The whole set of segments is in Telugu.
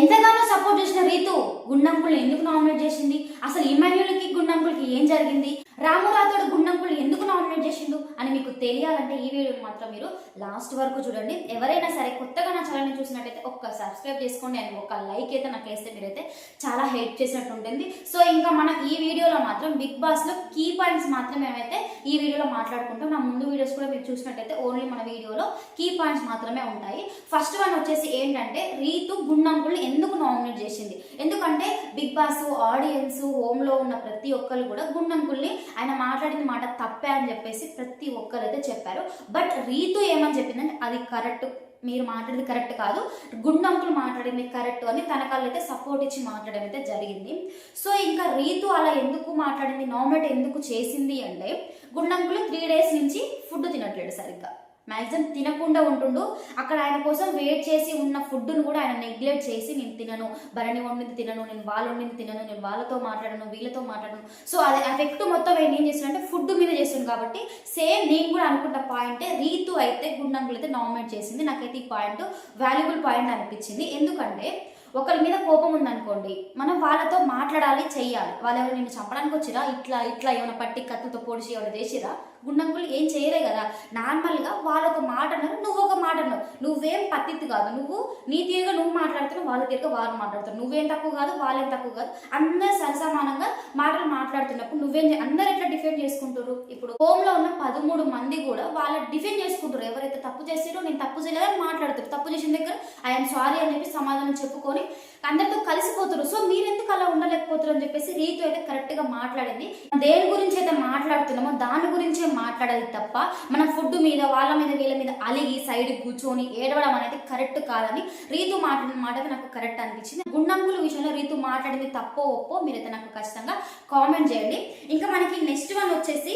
ఎంతగానో సపోర్ట్ చేసిన రీతు గుండంకుల్ని ఎందుకు నామినేట్ చేసింది? అసలు ఇమాన్యులకి గుండంకులకి ఏం జరిగింది? రాము రాథోడ్ గుండంకుల్ని ఎందుకు నామినేట్ చేసిండు అని మీకు తెలియాలంటే ఈ వీడియో మాత్రం మీరు లాస్ట్ వరకు చూడండి. ఎవరైనా సరే కొత్తగా నా ఛానల్ని చూసినట్టయితే ఒక్క సబ్స్క్రైబ్ చేసుకోండి అండ్ ఒక లైక్ అయితే నాకు వేస్తే మీరైతే చాలా హెల్ప్ చేసినట్టు ఉంటుంది. సో ఇంకా మనం ఈ వీడియోలో మాత్రం బిగ్ బాస్లో కీ పాయింట్స్ మాత్రం మేమైతే ఈ వీడియోలో మాట్లాడుకుంటాం. నా ముందు వీడియోస్ కూడా మీరు చూసినట్టయితే ఓన్లీ మన వీడియోలో కీ పాయింట్స్ మాత్రమే ఉంటాయి. ఫస్ట్ వన్ వచ్చేసి ఏంటంటే రీతు గుండంకుల్ని ఎందుకు నామినేట్ చేసింది? ఎందుకంటే బిగ్ బాస్ ఆడియన్స్ హోమ్లో ఉన్న ప్రతి ఒక్కరు కూడా గుండంకుల్ని ఆయన మాట్లాడిన మాట తప్పే అని చెప్పేసి ప్రతి ఒక్కరు అయితే చెప్పారు. బట్ రీతు ఏమని చెప్పిందంటే అది కరెక్ట్ మీరు మాట్లాడేది కరెక్ట్ కాదు. గుండంకులు మాట్లాడింది కరెక్ట్ అని తనకాళ్ళు అయితే సపోర్ట్ ఇచ్చి మాట్లాడడం అయితే జరిగింది. సో ఇంకా రీతు అలా ఎందుకు మాట్లాడింది నామినేట్ ఎందుకు చేసింది అంటే గుండంకులు త్రీ డేస్ నుంచి ఫుడ్ తినట్లేడు సరిగ్గా. మ్యాక్సిమం తినకుండా ఉంటుండు. అక్కడ ఆయన కోసం వెయిట్ చేసి ఉన్న ఫుడ్ను కూడా ఆయన నెగ్లెక్ట్ చేసి నేను తినను. భరణి వండింది తినను. నేను వాళ్ళు వండింది తినను. నేను వాళ్ళతో మాట్లాడను. వీళ్ళతో మాట్లాడను. సో అది ఎఫెక్ట్ మొత్తం ఆయన ఏం చేస్తుందంటే ఫుడ్ మీద చేస్తుంది కాబట్టి సేమ్ నేను కూడా అనుకున్న పాయింటే రీతు అయితే గుండంగులు అయితే నామినేట్ చేసింది. నాకైతే ఈ పాయింట్ వాల్యుబుల్ పాయింట్ అనిపించింది. ఎందుకంటే ఒకరి మీద కోపం ఉందనుకోండి మనం వాళ్ళతో మాట్లాడాలి చెయ్యాలి. వాళ్ళు ఎవరు నిన్ను చంపడానికి వచ్చిరా? ఇట్లా ఇట్లా ఏమైనా పట్టి కత్తులతో పొడిచి ఎవరు చేసిరా? గుండంగులు ఏం చేయలే కదా. నార్మల్గా వాళ్ళు ఒక మాట అన్నారు నువ్వు ఒక మాట అన్నావు. నువ్వేం పత్తిత్తు కాదు. నువ్వు నీ తీరుగా నువ్వు మాట్లాడుతున్నావు వాళ్ళ తీరుగా వాళ్ళు మాట్లాడుతారు నువ్వేం తక్కువ కాదు వాళ్ళేం తక్కువ కాదు. అందరు సరసమానంగా మాటలు మాట్లాడుతున్నప్పుడు నువ్వేం అందరు ఎట్లా డిఫెండ్ చేసుకుంటారు ఇప్పుడు హోమ్లో ఉన్న పదమూడు మంది కూడా వాళ్ళ డిఫెండ్ చేసుకుంటారు ఎవరైతే తప్పు చేసారో నేను తప్పు చేయలేదని మాట్లాడుతారు తప్పు చేసిన దగ్గర ఐఎమ్ సారీ అని చెప్పి సమాధానం చెప్పుకొని అందరితో కలిసిపోతారు సో మీరెందుకు అలా ఉండలేకపోతారు అని చెప్పేసి రీతు అయితే కరెక్ట్గా మాట్లాడింది. దేని గురించి అయితే మాట్లాడుతున్నామో దాని గురించే మాట్లాడాలి తప్ప మనం ఫుడ్ మీద వాళ్ళ మీద వీళ్ళ మీద అలిగి సైడ్ కూర్చొని ఏడవడం అనేది కరెక్ట్ కాదని రీతు మాట్లాడిన మాట నాకు కరెక్ట్ అనిపించింది. గుండంగుల విషయంలో రీతు మాట్లాడింది తప్పో ఒప్పో మీరైతే నాకు ఖచ్చితంగా కామెంట్ చేయండి. ఇంకా మనకి నెక్స్ట్ వన్ వచ్చేసి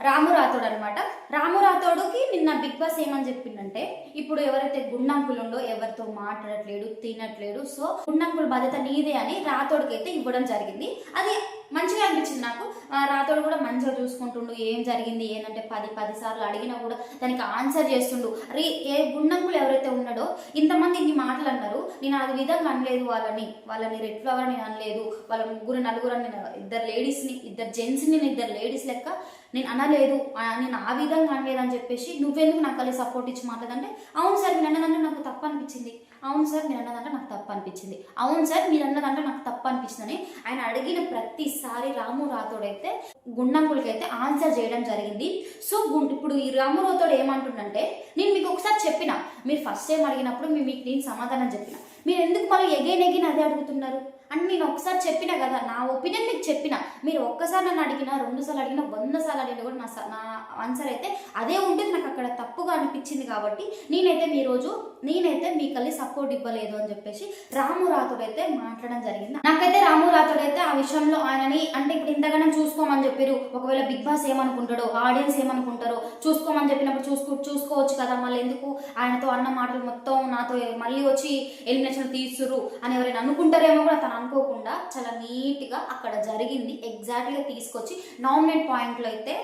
రాము రాథోడ్ అనమాట రాము రాథోడుకి నిన్న బిగ్ బాస్ ఏమని చెప్పిందంటే ఇప్పుడు ఎవరైతే గుండంకులు ఉందో ఎవరితో మాట్లాడట్లేడు తినట్లేడు సో గుండంకుల బాధ్యత నీదే అని రాథోడ్కి అయితే ఇవ్వడం జరిగింది. అది మంచిగా అనిపించింది నాకు. రాతోడు కూడా మంచిగా చూసుకుంటుండు ఏం జరిగింది ఏంటంటే పది పది సార్లు అడిగినా కూడా దానికి ఆన్సర్ చేస్తుండు. అరే ఏ గుండంకులు ఎవరైతే ఉన్నాడో ఇంతమంది ఇన్ని మాటలు అన్నారు. నేను అది విధంగా అనలేదు వాళ్ళని. వాళ్ళని రెడ్ ఫ్లవర్ అని అనలేదు. వాళ్ళ ముగ్గురు నలుగురు అని నేను ఇద్దరు లేడీస్ని ఇద్దరు జెంట్స్ని నేను ఇద్దరు లేడీస్ లెక్క నేను అనలేదు. నేను ఆ విధంగా అనలేదు అని చెప్పేసి నువ్వెందుకు నాకు అలా సపోర్ట్ ఇచ్చి మాట్లాడంటే అవును సార్ నేను నన్ను నాకు తప్పు అనిపించింది. అవును సార్ మీరు అన్నదంటే నాకు తప్పు అనిపించింది అవును సార్ మీరు అన్నదంటే నాకు తప్పు అనిపించిందని ఆయన అడిగిన ప్రతిసారి రాము రాథోడైతే గుండంకులకైతే ఆన్సర్ చేయడం జరిగింది. సో ఇప్పుడు ఈ రాము రాథోడ్ ఏమంటుండంటే నేను మీకు ఒకసారి చెప్పిన మీరు ఫస్ట్ టైం అడిగినప్పుడు మీకు నేను సమాధానం చెప్పిన. మీరు ఎందుకు మళ్ళీ ఎగైన్ ఎగైన్ అదే అడుగుతున్నారు? అని నేను ఒకసారి చెప్పిన కదా నా ఒపీనియన్ మీకు చెప్పిన మీరు ఒక్కసారి నన్ను అడిగినా రెండు సార్లు అడిగినా వంద సార్లు అడిగినా కూడా నా స- నా ఆన్సర్ అయితే అదే ఉంటుంది. నాకు అక్కడ తప్పుగా అనిపించింది కాబట్టి నేనైతే మీ రోజు నేనైతే మీ కలిసి సపోర్ట్ ఇవ్వలేదు అని చెప్పేసి రాము రాతుడైతే అయితే మాట్లాడడం జరిగింది. నాకైతే రాము రాతుడైతే అయితే ఆ విషయంలో ఆయనని అంటే ఇప్పుడు ఇంతగానో చూసుకోమని చెప్పారు. ఒకవేళ బిగ్ బాస్ ఏమనుకుంటాడో ఆడియన్స్ ఏమనుకుంటారో చూసుకోమని చెప్పినప్పుడు చూసుకో చూసుకోవచ్చు కదా. మళ్ళీ ఎందుకు ఆయనతో అన్న మాటలు మొత్తం నాతో మళ్ళీ వచ్చి ఎలిమినేషన్ తీసురు అని ఎవరైనా అనుకుంటారేమో కూడా తన అనుకోకుండా చాలా నీట్గా అక్కడ జరిగింది. ఎగ్జాక్ట్గా తీసుకొచ్చి నామినేట్ పాయింట్లో అయితే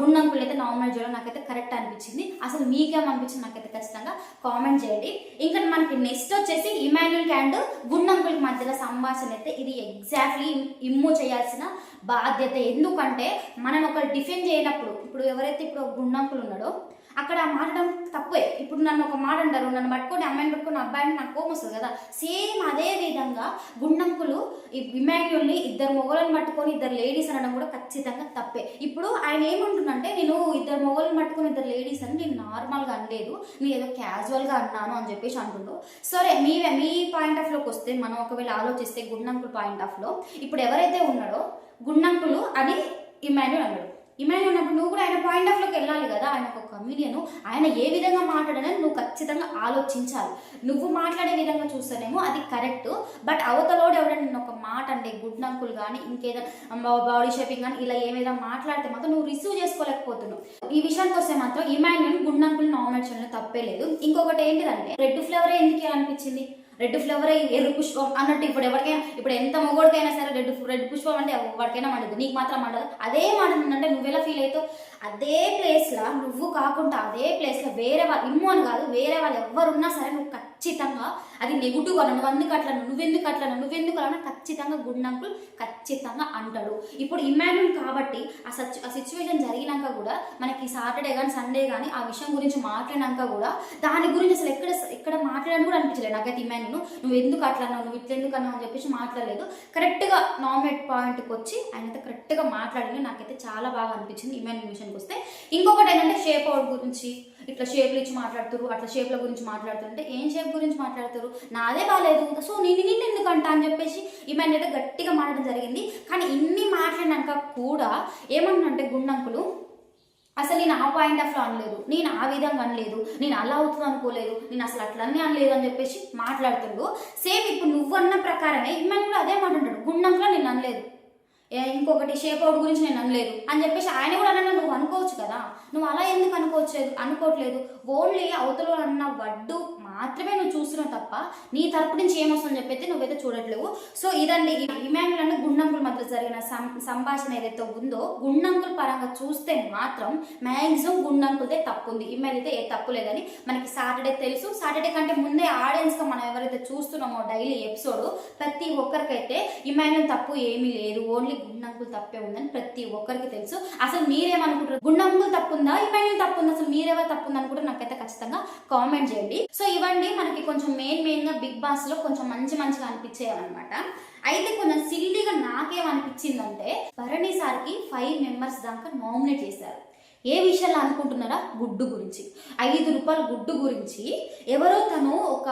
గుండంకులు అయితే నామినేట్ చేయడం నాకైతే కరెక్ట్ అనిపించింది. అసలు మీకేమనిపించింది నాకైతే ఖచ్చితంగా కామెంట్ చేయండి. ఇంకా మనకి నెక్స్ట్ వచ్చేసి ఇమాన్యుల్ అండ్ గుండంకులకి మధ్యలో సంభాషణ అయితే ఇది ఎగ్జాక్ట్లీ ఇమ్ము చేయాల్సిన బాధ్యత. ఎందుకంటే మనం ఒకరు డిఫెండ్ చేయనప్పుడు ఇప్పుడు ఎవరైతే ఇప్పుడు గుండంకులు ఉన్నాడో అక్కడ మాట్లాడడం తప్పే. ఇప్పుడు నన్ను ఒక మాట అంటారు నన్ను పట్టుకొని అమ్మాయిని పట్టుకొని అబ్బాయిని నాకు కోపం వస్తుంది కదా. సేమ్ అదే విధంగా గుండంకులు ఈ ఇమాన్యుల్ని ఇద్దరు మొగలను పట్టుకొని ఇద్దరు లేడీస్ అనడం కూడా ఖచ్చితంగా తప్పే. ఇప్పుడు ఆయన ఏమంటుందంటే నేను ఇద్దరు మొగలను పట్టుకొని ఇద్దరు లేడీస్ అని నేను నార్మల్గా అనలేదు నేను ఏదో క్యాజువల్గా అన్నాను అని చెప్పేసి అంటుండు. సరే మీ మీ పాయింట్ ఆఫ్లోకి వస్తే మనం ఒకవేళ ఆలోచిస్తే గుండంకుల్ పాయింట్ ఆఫ్లో ఇప్పుడు ఎవరైతే ఉన్నాడో గుండంకులు అని ఇమాన్యుల్ అన్నాడు. ఇమాన్యుల్ ఉన్నప్పుడు నువ్వు కూడా ఆయన పాయింట్ ఆఫ్లోకి వెళ్ళాలి కదా? ఆయన ఒక కమిడియన్ ఆయన ఏ విధంగా మాట్లాడాలని నువ్వు ఖచ్చితంగా ఆలోచించాలి. నువ్వు మాట్లాడే విధంగా చూస్తేనేమో అది కరెక్ట్ బట్ అవతలోడు ఎవరైనా నేను ఒక మాట అంటే గుడ్ నంకులు కానీ ఇంకేదైనా బాడీ షేపింగ్ కానీ ఇలా ఏమైనా మాట్లాడితే మాత్రం నువ్వు రిసీవ్ చేసుకోలేకపోతున్నావు. ఈ విషయానికి వస్తే మాత్రం ఇమాన్యుల్ గుడ్ నంకులు నామినేట్ చేయడం తప్పే లేదు. ఇంకొకటి ఏంటిదంటే రెడ్ ఫ్లేవర్ ఎందుకు అనిపించింది? రెడ్ ఫ్లవర్ ఎర్ర పుష్పం అన్నట్టు ఇప్పుడు ఎవరికైనా ఇప్పుడు ఎంత మొగోడికైనా సరే రెడ్ రెడ్ పుష్పం అంటే ఎవరికైనా మండదు నీకు మాత్రం మండదు. అదే మాట నువ్వెలా ఫీల్ అవుతావు? అదే ప్లేస్లో నువ్వు కాకుండా అదే ప్లేస్లో వేరే వాళ్ళు ఇమ్ము అని కాదు వేరే వాళ్ళు ఎవరున్నా సరే నువ్వు ఖచ్చితంగా అది నెగిటివ్ అన్న నువ్వు అందుకు అట్లా నువ్వెందుకు అట్లా నువ్వెందుకు అలా ఖచ్చితంగా గుండంకులు ఖచ్చితంగా అంటాడు. ఇప్పుడు ఇమాన్యుల్ కాబట్టి ఆ సచ్ ఆ సిచ్యువేషన్ జరిగినాక కూడా మనకి సాటర్డే కానీ సండే కానీ ఆ విషయం గురించి మాట్లాడినాక కూడా దాని గురించి అసలు ఎక్కడ ఎక్కడ మాట్లాడని కూడా అనిపించలేదు నాకైతే ఇమాన్యుల్. నువ్వు ఎందుకు అట్లా అన్నావు? నువ్వు ఇట్లా ఎందుకు అన్నావు? అని చెప్పేసి మాట్లాడలేదు. కరెక్ట్గా నామినేట్ పాయింట్కి వచ్చి ఆయన అయితే కరెక్ట్గా మాట్లాడింది. నాకైతే చాలా బాగా అనిపించింది ఇమాన్యుల్ విషయానికి వస్తే. ఇంకొకటి ఏంటంటే షేప్ అవుట్ గురించి. ఇట్లా షేప్లు ఇచ్చి మాట్లాడుతారు అట్లా షేప్ల గురించి మాట్లాడుతుంటే ఏం షేప్ గురించి మాట్లాడతారు నాదే బాగాలేదు సో నేను నిన్ను ఎందుకంట అని చెప్పేసి ఈమెన్ అయితే గట్టిగా మాట్లాడడం జరిగింది. కానీ ఇన్ని మాట్లాడినాక కూడా ఏమన్నంటే గుండంకులు అసలు నేను ఆ పాయింట్ ఆఫ్ అనలేదు. నేను ఆ విధంగా అనలేదు. నేను అలా అవుతుంది అనుకోలేదు. నేను అసలు అట్లనే అనలేదు అని చెప్పేసి మాట్లాడుతుండు. సేమ్ ఇప్పుడు నువ్వు అన్న ప్రకారమే ఇమ్మని కూడా అదే మాట్లాడాడు గుండంకులో నేను అనలేదు. ఇంకొకటి షేప్ అవుట్ గురించి నేను అనలేదు. అని చెప్పేసి ఆయన కూడా అన్న నువ్వు అనుకోవచ్చు కదా. నువ్వు అలా ఎందుకు అనుకోవట్లేదు? అనుకోవట్లేదు. ఓన్లీ అవతల అన్న వడ్డు మాత్రమే నువ్వు చూస్తున్నావు తప్ప నీ తరపు నుంచి ఏమొస్తుందని చెప్పైతే నువ్వైతే చూడట్లేవు. సో ఇదండి ఇమాన్యుల్ అన్న గుండంకుల మధ్య జరిగిన సం- సంభాషణ ఏదైతే ఉందో గుండంకుల పరంగా చూస్తే మాత్రం మ్యాక్సిమం గుండంకులదే తప్పు ఉంది ఇమాన్ అయితే ఏ తప్పు లేదని మనకి సాటర్డే తెలుసు. సాటర్డే కంటే ముందే ఆడియన్స్గా మనం ఎవరైతే చూస్తున్నామో డైలీ ఎపిసోడ్ ప్రతి ఒక్కరికైతే ఇమాన్యుల్ తప్పు ఏమీ లేదు. ఓన్లీ గుండంకులు తప్పే ఉందని ప్రతి ఒక్కరికి తెలుసు. అసలు మీరేమనుకుంటారు గుండంకులు తప్పు ఉందా ఇమాన్యుల్ తప్పు ఉందా అసలు మీరెవరు తప్పు ఉందని కూడా నాకైతే ఖచ్చితంగా కామెంట్ చేయండి. సో ఇవండి మనకి కొంచెం మెయిన్ మెయిన్గా బిగ్ బాస్లో కొంచెం మంచి మంచిగా అనిపించేవన్నమాట. అయితే కొంచెం సిల్లీగా నాకేమనిపించిందంటే భరణి సార్కి ఫైవ్ మెంబర్స్ దాకా నామినేట్ చేశారు. ఏ విషయాలు అనుకుంటున్నారా? గుడ్డు గురించి. ఐదు రూపాయల గుడ్డు గురించి. ఎవరో తను ఒక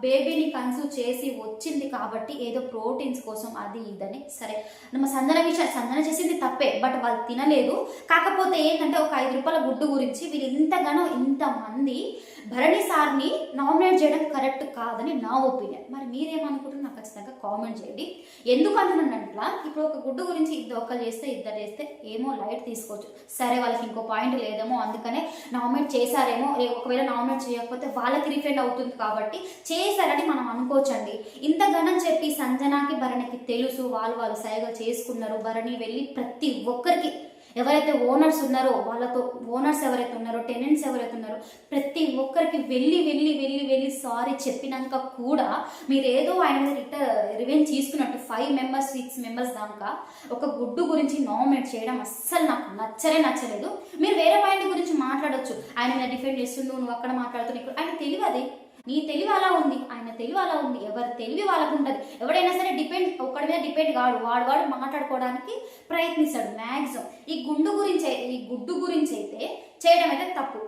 బేబీని కన్సూ చేసి వచ్చింది కాబట్టి ఏదో ప్రోటీన్స్ కోసం అది ఇదని. సరే. మన సందన విషయాలు సందన చేసింది తప్పే బట్ వాళ్ళు తినలేదు. కాకపోతే ఏంటంటే ఒక ఐదు రూపాయల గుడ్డు గురించి వీళ్ళు ఇంతగానో ఇంతమంది భరణి సార్ని నామినేట్ చేయడం కరెక్ట్ కాదని నా ఒపీనియన్. మరి మీరేమనుకుంటున్నారు? నాకు ఖచ్చితంగా కామెంట్ చేయండి. ఎందుకు అంటున్నానంట్లా ఇప్పుడు ఒక గుడ్డు గురించి ఇద్దరు ఒక్కరు చేస్తే ఇద్దరు చేస్తే ఏమో లైట్ తీసుకోవచ్చు. సరే వాళ్ళకి ఇంకొక పాయింట్ లేదేమో అందుకనే నామినేట్ చేశారేమో. ఒకవేళ నామినేట్ చేయకపోతే వాళ్ళకి రిఫండ్ అవుతుంది కాబట్టి చేశారని మనం అనుకోవచ్చండి. ఇంత ఘనం చెప్పి సంజనాకి భరణికి తెలుసు వాళ్ళు వాళ్ళు సైగా చేసుకున్నారు. భరణి వెళ్ళి ప్రతి ఒక్కరికి ఎవరైతే ఓనర్స్ ఉన్నారో వాళ్ళతో ఓనర్స్ ఎవరైతే ఉన్నారో టెనెంట్స్ ఎవరైతే ఉన్నారో ప్రతి ఒక్కరికి వెళ్ళి వెళ్ళి వెళ్ళి వెళ్ళి సారీ చెప్పినాక కూడా మీరు ఏదో ఆయన మీద రిటర్ రివెంజ్ తీసుకున్నట్టు ఫైవ్ మెంబర్స్ సిక్స్ మెంబర్స్ దాకా ఒక గుడ్డు గురించి నామినేట్ చేయడం అస్సలు నాకు నచ్చలే నచ్చలేదు. మీరు వేరే పాయింట్ గురించి మాట్లాడవచ్చు ఆయన డిఫెండ్ చేస్తుండు నువ్వు అక్కడ మాట్లాడుతున్నావు ఆయన తెలియదు. నీ తెలివి అలా ఉంది ఆయన తెలివి అలా ఉంది ఎవరి తెలివి వాళ్ళకు ఉంటుంది ఎవడైనా సరే డిపెండ్ ఒకడి మీద డిపెండ్ కాడు వాడు వాడు మాట్లాడుకోవడానికి ప్రయత్నిస్తాడు మ్యాక్సిమం ఈ గుండు గురించి ఈ గుడ్డు గురించి అయితే చేయడం అయితే తప్పు.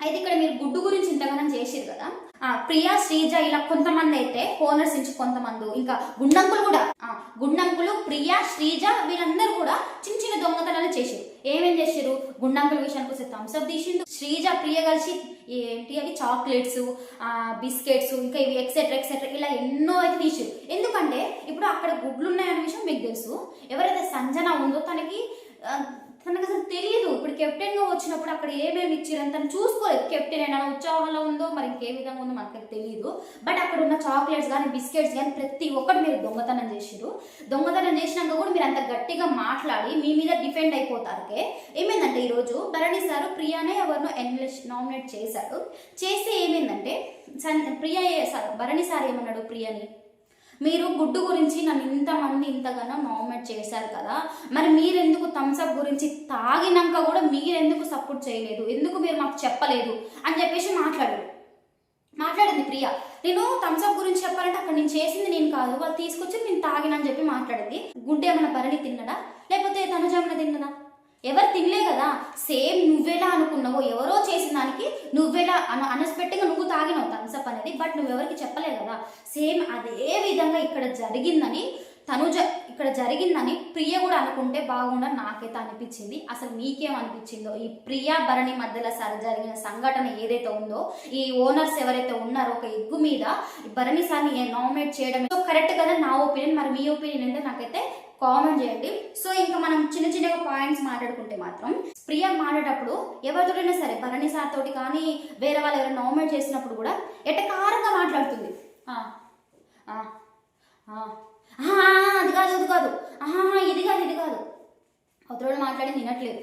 అయితే ఇక్కడ మీరు గుడ్డు గురించి ఇంతగానం చేసిరు కదా. ఆ ప్రియా శ్రీజ ఇలా కొంతమంది అయితే ఓనర్స్ నుంచి కొంతమంది ఇంకా గుండంకులు కూడా గుండంకులు ప్రియా శ్రీజ వీళ్ళందరూ కూడా చిన్న చిన్న దొంగతనాలు చేసారు ఏమేం చేసిరు గుండంకుల విషయానికి వస్తే థమ్స్అప్ తీసిండు. శ్రీజ ప్రియ కలిసి ఏంటి అవి? చాక్లెట్స్ బిస్కెట్స్ ఇంకా ఇవి ఎక్సెట్రా ఎక్సెట్రా ఇలా ఎన్నో అయితే తీసిరు ఎందుకంటే ఇప్పుడు అక్కడ గుడ్లు ఉన్నాయనే విషయం మీకు తెలుసు. ఎవరైతే సంజన ఉందో తనకి తనకు అసలు తెలియదు ఇప్పుడు కెప్టెన్గా వచ్చినప్పుడు అక్కడ ఏమేమి ఇచ్చారని తను చూసుకోలేదు. కెప్టెన్ ఏమైనా ఉత్సాహంలో ఉందో మరి ఇంకే విధంగా ఉందో మనకు తెలియదు బట్ అక్కడ ఉన్న చాక్లెట్స్ కానీ బిస్కెట్స్ కానీ ప్రతి ఒక్కటి మీరు దొంగతనం చేసిరు దొంగతనం చేసినాక కూడా మీరు అంత గట్టిగా మాట్లాడి మీ మీద డిఫెండ్ అయిపోతారుకే. ఏమైందంటే ఈరోజు భరణి సారు ప్రియానే ఎవరినో ఎన్లిష్ నామినేట్ చేశారు చేస్తే ఏమైందంటే సన్ ప్రియ సార్ భరణి సార్ ఏమన్నాడు ప్రియని? మీరు గుడ్డు గురించి నన్ను ఇంతమంది ఇంతగానో నామినేట్ చేశారు కదా మరి మీరెందుకు థమ్స్అప్ గురించి తాగినాక కూడా మీరెందుకు సపోర్ట్ చేయలేదు? ఎందుకు మీరు మాకు చెప్పలేదు? అని చెప్పేసి మాట్లాడు మాట్లాడింది ప్రియ. నేను థమ్స్అప్ గురించి చెప్పాలంటే అక్కడ నేను చేసింది నేను కాదు. వాళ్ళు తీసుకొచ్చి నేను తాగినని చెప్పి మాట్లాడింది. గుడ్డు ఏమైనా బరణి తిన్నడా లేకపోతే తనుజామన తిన్నదా? ఎవరు తినలే కదా. సేమ్ నువ్వెలా అనుకున్నావో ఎవరో చేసిన దానికి నువ్వెలా అను అన్ఎక్స్పెక్టెడ్గా నువ్వు తాగినావు థమ్స్అప్ అనేది బట్ నువ్వెవరికి చెప్పలేదు కదా. సేమ్ అదే విధంగా ఇక్కడ జరిగిందని తను జ ఇక్కడ జరిగిందని ప్రియ కూడా అనుకుంటే బాగుండని నాకైతే అనిపించింది. అసలు మీకేం అనిపించిందో? ఈ ప్రియ భరణి మధ్యలో సార్ జరిగిన సంఘటన ఏదైతే ఉందో ఈ ఓనర్స్ ఎవరైతే ఉన్నారో ఒక ఎగ్గు మీద ఈ భరణి సార్ని నామినేట్ చేయడం కరెక్ట్ కదా నా ఒపీనియన్ మరి మీ ఒపీనియన్ అంటే నాకైతే కామెంట్ చేయండి. సో ఇంకా మనం చిన్న చిన్నగా పాయింట్స్ మాట్లాడుకుంటే మాత్రం ప్రియ మాట్లాడేటప్పుడు ఎవరితోటైనా సరే భరణి సార్ తోటి కానీ వేరే వాళ్ళు ఎవరైనా నామినేట్ చేసినప్పుడు కూడా ఎటకారంగా మాట్లాడుతుంది. అది కాదు ఇది కాదు. ఇది కాదు ఇది కాదు. అవతలోడు మాట్లాడి వినట్లేదు.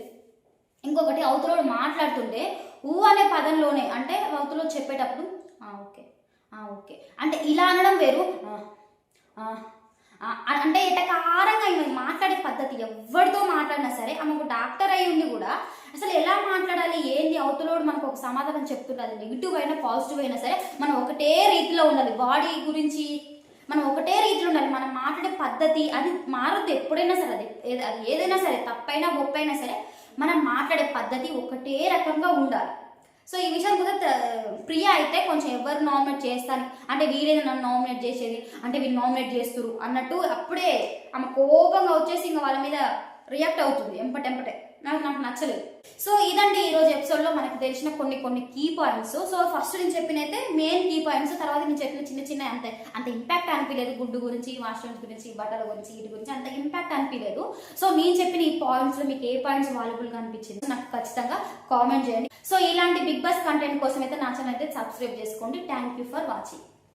ఇంకొకటి అవతలోడు మాట్లాడుతుంటే ఊ అనే పదంలోనే అంటే అవతలో చెప్పేటప్పుడు ఓకే ఓకే. అంటే ఇలా అనడం వేరు. అంటే ఎటకారంగా ఈమె మాట్లాడే పద్ధతి ఎవరితో మాట్లాడినా సరే ఆమె ఒక డాక్టర్ అయి ఉండి కూడా అసలు ఎలా మాట్లాడాలి ఏంది అవతలోడు మనకు ఒక సమాధానం చెప్తుంటుంది నెగిటివ్ అయినా పాజిటివ్ అయినా సరే మనం ఒకటే రీతిలో ఉండాలి. బాడీ గురించి మనం ఒకటే రీతిలో ఉండాలి. మనం మాట్లాడే పద్ధతి అది మారద్దు ఎప్పుడైనా సరే అది అది ఏదైనా సరే తప్పైనా గొప్పైనా సరే మనం మాట్లాడే పద్ధతి ఒకటే రకంగా ఉండాలి. సో ఈ విషయం కూడా ప్రియా ప్రియ అయితే కొంచెం ఎవరు నామినేట్ చేస్తాను అంటే వీరేది నన్ను నామినేట్ చేసేది? అంటే వీళ్ళు నామినేట్ చేస్తురు అన్నట్టు అప్పుడే ఆమె కోపంగా వచ్చేసి ఇంకా వాళ్ళ మీద రియాక్ట్ అవుతుంది ఎంపటెంపటే. నాకు నాకు నచ్చలేదు. సో ఇదండి ఈ రోజు ఎపిసోడ్లో మనకు తెలిసిన కొన్ని కొన్ని కీ పాయింట్స్ సో ఫస్ట్ నేను చెప్పినైతే మెయిన్ కీ పాయింట్స్ తర్వాత నేను చెప్పిన చిన్న చిన్న అంత. అంత ఇంపాక్ట్ అనిపించలేదు గుడ్డు గురించి వాష్రూమ్స్ గురించి బట్టల గురించి వీటి గురించి అంత ఇంపాక్ట్ అనిపించలేదు సో నేను చెప్పిన ఈ పాయింట్స్లో మీకు ఏ పాయింట్స్ వాల్యుబుల్గా అనిపించింది నాకు ఖచ్చితంగా కామెంట్ చేయండి. సో ఇలాంటి బిగ్ బాస్ కంటెంట్ కోసం అయితే నా ఛానల్ అయితే సబ్స్క్రైబ్ చేసుకోండి. Thank you for watching